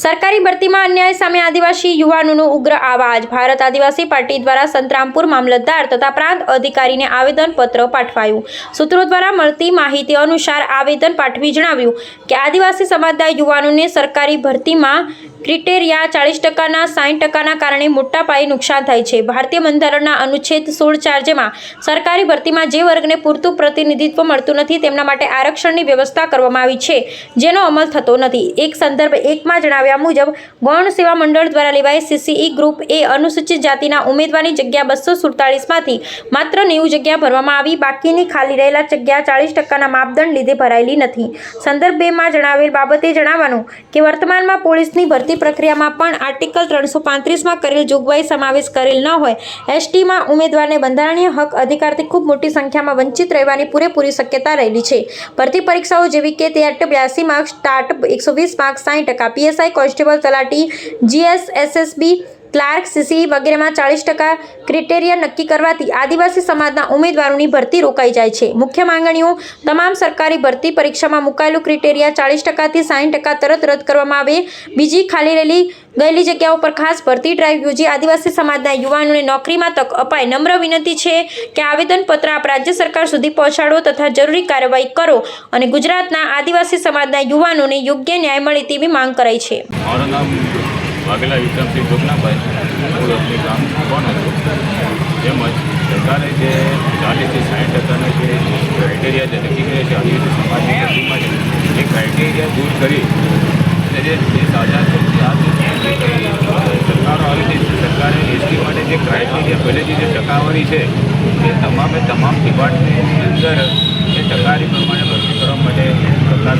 સરકારી ભરતીમાં અન્યાય સામે આદિવાસી યુવાનોનો ઉગ્ર આવાજ. ભારત આદિવાસી પાર્ટી દ્વારા સંતરામપુર મામલતદાર તથા પ્રાંત અધિકારીને આવેદનપત્ર પાઠવાયું. સૂત્રો દ્વારા મળતી માહિતી અનુસાર આવેદન પાઠવી જણાવ્યું કે આદિવાસી સમાજના યુવાનોને સરકારી ભરતીમાં ક્રિટેરિયા ચાળીસ ટકાના સાઠ ટકાના કારણે મોટા પાયે નુકસાન થાય છે. ભારતીય બંધારણના અનુચ્છેદ સોળ ચાર જેમાં સરકારી ભરતીમાં જે વર્ગને પૂરતું પ્રતિનિધિત્વ મળતું નથી, તેમના માટે આરક્ષણની વ્યવસ્થા કરવામાં આવી છે, જેનો અમલ થતો નથી. એક સંદર્ભ એકમાં જણાવ્યા મુજબ, ગૌણ સેવા મંડળ દ્વારા લેવાય સીસીઈ ગ્રુપ એ અનુસૂચિત જાતિના ઉમેદવારની જગ્યા બસો સુડતાલીસમાંથી માત્ર નેવું જગ્યા ભરવામાં આવી, બાકીની ખાલી રહેલા જગ્યા ચાળીસ ટકાના માપદંડ લીધે ભરાયેલી નથી. સંદર્ભ બેમાં જણાવેલ બાબતે જણાવવાનું કે, વર્તમાનમાં પોલીસની ભરતી પ્રક્રિયામાં પણ આર્ટિકલ ત્રણસો પાંત્રીસમાં કરેલ જોગવાઈ સમાવેશ કરેલ ન હોય. એસટીમાં ઉમેદવારને બંધારણીય હક અધિકારથી ખૂબ મોટી સંખ્યામાં વંચિત રહેવાની પૂરેપૂરી શક્યતા રહેલી છે. ભરતી પરીક્ષાઓ જેવી કે તેટ બ્યાસી માર્ક્સ, સ્ટાર્ટ એકસો વીસ માર્ક્સ સાઠ ટકા, પીએસઆઈ કોન્સ્ટેબલ તલાટી જીએસ એસએસબી ક્લાર્ક સીસી વગેરેમાં ચાલીસ ટકા ક્રિટેરિયા નક્કી કરવાથી આદિવાસી સમાજના ઉમેદવારોની ભરતી રોકાઈ જાય છે. મુખ્ય માંગણીઓ, તમામ સરકારી ભરતી પરીક્ષામાં મુકાયેલું ક્રિટેરિયા ચાળીસ ટકાથી સાઠ ટકા તરત રદ કરવામાં આવે. બીજી ખાલી રહેલી ગયેલી જગ્યાઓ પર ખાસ ભરતી ડ્રાઈવ યોજી આદિવાસી સમાજના યુવાનોને નોકરીમાં તક અપાય. નમ્ર વિનંતી છે કે આવેદનપત્ર આપ રાજ્ય સરકાર સુધી પહોંચાડો તથા જરૂરી કાર્યવાહી કરો અને ગુજરાતના આદિવાસી સમાજના યુવાનોને યોગ્ય ન્યાય મળે તેવી માંગ કરાઈ છે. વાઘેલા વિક્રમસિંહ જોગનાભાઈ મૂળ કામ કોણ હતું? તેમજ સરકારે જે ચાલીસથી સાઠ ટકાના જે ક્રાઇટેરિયા જે નક્કી કર્યા છે, આદિવાસી સમાજની છે એ ક્રાઇટેરિયા દૂર કરી અને જે સાજા છે સરકારો આવી છે સરકારે એસટી માટે જે ક્રાઇટેરિયા પહેલેથી જે ટકાવારી છે, એ તમામે તમામ ડિપાર્ટમેન્ટની અંદર એ ટકાવારી પ્રમાણે ભરતી કરવા માટે સરકાર